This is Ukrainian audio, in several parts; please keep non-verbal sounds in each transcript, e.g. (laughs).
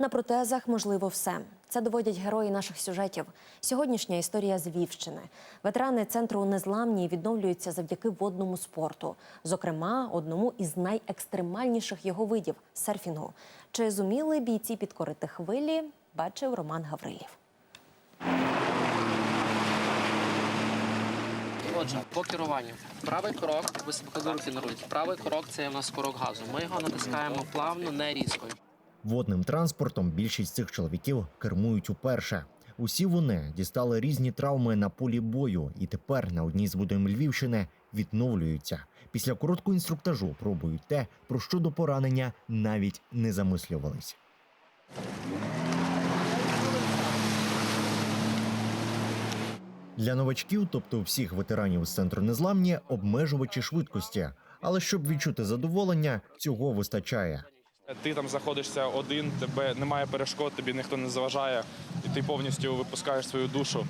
На протезах можливо все. Це доводять герої наших сюжетів. Сьогоднішня історія з Вівщини. Ветерани центру незламні відновлюються завдяки водному спорту, зокрема, одному із найекстремальніших його видів серфінгу. Чи зуміли бійці підкорити хвилі? Бачив Роман Гаврилів. Отже, по керуванню. Правий крок, ви себе руки на руль. Правий крок це у нас курок газу. Ми його натискаємо плавно, не різко. Водним транспортом більшість цих чоловіків кермують уперше. Усі вони дістали різні травми на полі бою, і тепер на одній з водойм Львівщини відновлюються. Після короткого інструктажу пробують те, про що до поранення навіть не замислювались. Для новачків, тобто всіх ветеранів з центру незламні, обмежувачі швидкості. Але щоб відчути задоволення, цього вистачає. Ти там знаходишся один, тебе немає перешкод, тобі ніхто не заважає, і ти повністю випускаєш свою душу.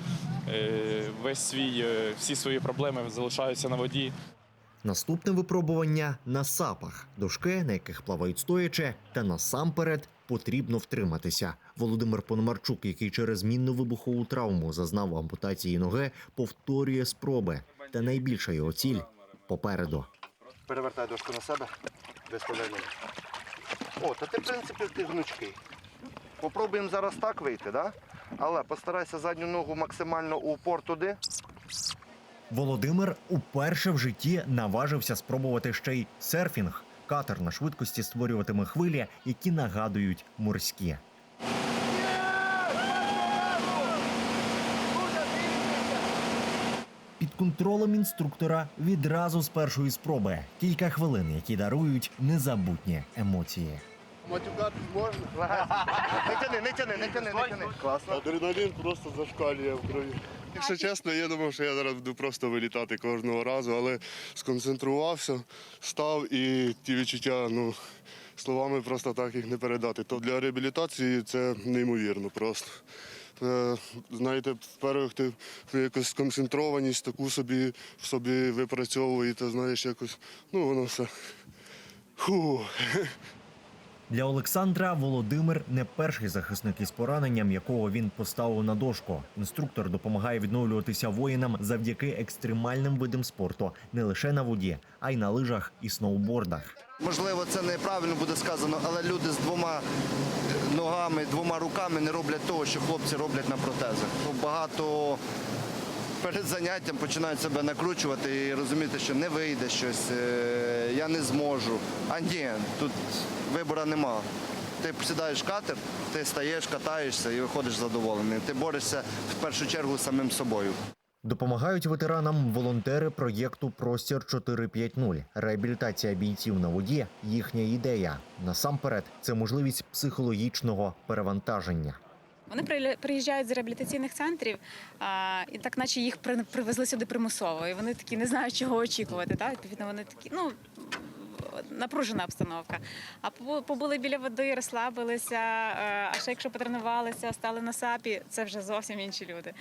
Е, Весь свій, е, всі свої проблеми залишаються на воді. Наступне випробування на сапах, дошки, на яких плавають стоячи, та насамперед потрібно втриматися. Володимир Пономарчук, який через мінно-вибухову травму зазнав ампутації ноги, повторює спроби. Та найбільша його ціль попереду. Перевертай дошку на себе, виставляй ноги. О, та ти, в принципі, ти гнучкий. Попробуємо зараз так вийти, да? але постарайся задню ногу максимально у упор туди. Володимир уперше в житті наважився спробувати ще й серфінг. Катер на швидкості створюватиме хвилі, які нагадують морські. Контролем інструктора відразу з першої спроби кілька хвилин, які дарують незабутні емоції. Матюкатись можна? (laughs) Не тяни, не тяни, не тяни, не тяни. Класно. Адреналін просто зашкалює в крові. Якщо чесно, я думав, що я зараз буду просто вилітати кожного разу, але сконцентрувався, став і ті відчуття, ну, словами просто так їх не передати. То для реабілітації це неймовірно просто. Е, Знаєте, вперше ти якось сконцентрованість таку собі в собі випрацьовуєте, знаєш, якось, ну воно все. Фу. Для Олександра Володимир не перший захисник із пораненням, якого він поставив на дошку. Інструктор допомагає відновлюватися воїнам завдяки екстремальним видам спорту не лише на воді, а й на лижах і сноубордах. Можливо, це неправильно буде сказано, але люди з двома е, ногами, двома руками не роблять того, що хлопці роблять на протезах. Багато перед заняттям починають себе накручувати і розуміти, що не вийде щось, е, я не зможу. А ні, тут вибору нема. Ти сідаєш катер, ти стаєш, катаєшся і виходиш задоволений. Ти борешся в першу чергу самим собою. Допомагають ветеранам волонтери проєкту Простір 450. Реабілітація бійців на воді їхня ідея. Насамперед, це можливість психологічного перевантаження. Вони при- приїжджають з реабілітаційних центрів, а, і так наче їх привезли сюди примусово. І вони такі не знають, чого очікувати. Так? Відповідно, вони такі, ну. Напружена обстановка. А побу- побули біля води, розслабилися. е, А ще якщо потренувалися, стали на сапі, це вже зовсім інші люди.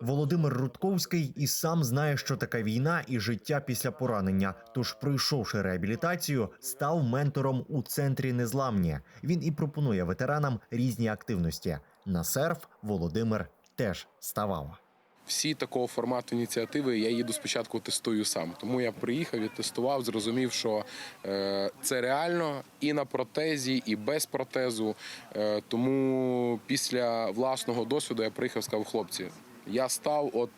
Володимир Рудковський і сам знає, що така війна і життя після поранення. Тож, пройшовши реабілітацію, став ментором у центрі незламні. Він і пропонує ветеранам різні активності. На серф Володимир теж ставав. всі такого формату ініціативи я їду спочатку тестую сам. Тому я приїхав, відтестував, зрозумів, що е, це реально і на протезі, і без протезу. Е, тому після власного досвіду я приїхав, сказав, хлопці, я став от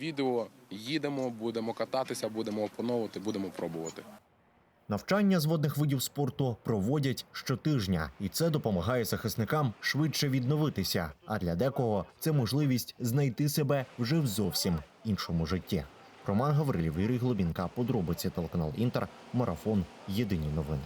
відео, їдемо, будемо кататися, будемо опановувати, будемо пробувати. Навчання з водних видів спорту проводять щотижня, і це допомагає захисникам швидше відновитися. А для декого це можливість знайти себе вже в зовсім іншому житті. Роман Гаврилів, Юрій Глобінка, подробиці телеканал Інтер, марафон. Єдині новини.